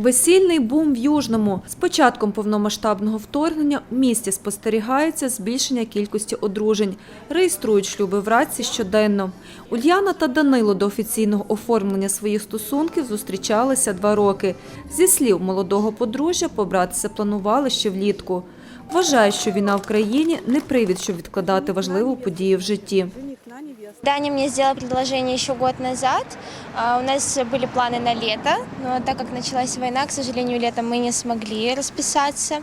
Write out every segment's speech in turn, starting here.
Весільний бум в Южному. З початком повномасштабного вторгнення в місті спостерігається збільшення кількості одружень. Реєструють шлюби в Радці щоденно. Ульяна та Данило до офіційного оформлення своїх стосунків зустрічалися два роки. Зі слів молодого подружжя, побратися планували ще влітку. Вважає, що війна в країні не привід, щоб відкладати важливу подію в житті. Даня мне сделал предложение еще год назад. А, У нас были планы на лето, но так как началась война, к сожалению, летом мы не смогли расписаться.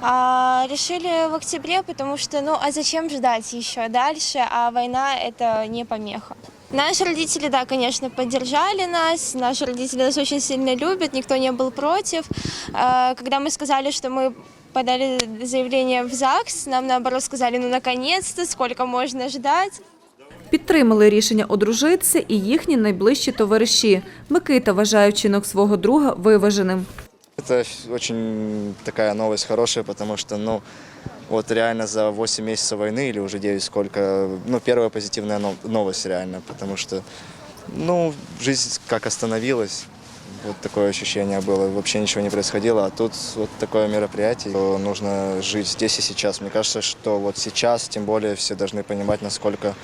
А, Решили в октябре, потому что, ну, а зачем ждать еще дальше, а война – это не помеха. Наши родители, да, конечно, поддержали нас. Наши родители нас очень сильно любят, никто не был против. А, Когда мы сказали, что мы подали заявление в ЗАГС, нам наоборот сказали, ну, наконец-то, сколько можно ждать. Підтримали рішення одружитися і їхні найближчі товариші. Микита вважає вчинок свого друга виваженим. Это очень такая новость хорошая, потому что, ну, вот реально за 8 месяцев войны или уже 9 сколько, ну, первая позитивная нов- новость реально, потому что, ну, жизнь как остановилась, вот такое ощущение было, вообще ничего не происходило, а тут вот такое мероприятие, что нужно жить здесь и сейчас. Мне кажется, что вот сейчас, тем более, все должны понимать, насколько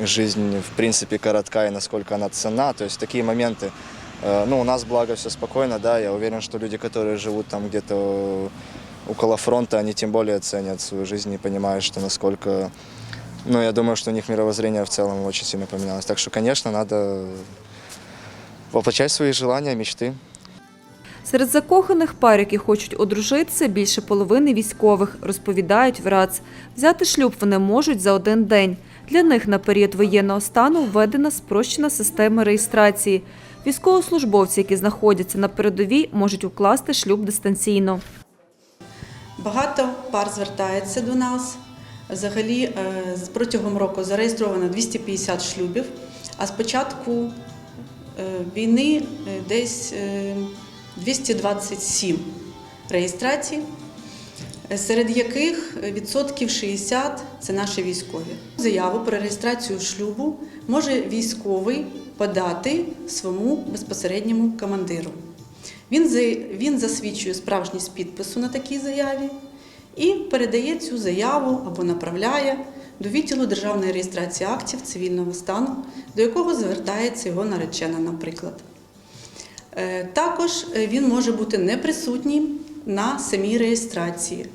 жизнь, в принципе, коротка и насколько она цена, то есть такие моменты, Э, Ну, у нас, благо, все спокойно, да, я уверен, что люди, которые живут там где-то около фронта, они тем более ценят свою жизнь и понимают, что насколько, ну, я думаю, что у них мировоззрение в целом очень сильно поменялось. Так что, конечно, надо воплощать свои желания, мечты. Серед закоханих пар, які хочуть одружитися, більше половини військових, розповідають в РАЦ. Взяти шлюб вони можуть за один день. Для них на період воєнного стану введена спрощена система реєстрації. Військовослужбовці, які знаходяться на передовій, можуть укласти шлюб дистанційно. Багато пар звертається до нас. Взагалі, е, протягом року зареєстровано 250 шлюбів, а з початку е, війни е, десь 227 реєстрацій, е, серед яких відсотків 60 – це наші військові. Заяву про реєстрацію шлюбу може військовий подати своєму безпосередньому командиру. Він, він засвідчує справжність підпису на такій заяві і передає цю заяву або направляє до відділу державної реєстрації актів цивільного стану, до якого звертається його наречена, наприклад. Е, Також е, він може бути неприсутнім на самій реєстрації.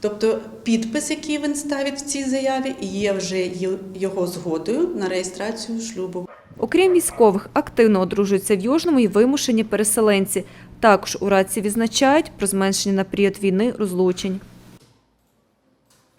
Тобто підпис, який він ставить в цій заяві, є вже його згодою на реєстрацію шлюбу. Окрім військових, активно одружуються в Южному і вимушені переселенці. Також у Раці відзначають про зменшення на період війни розлучень.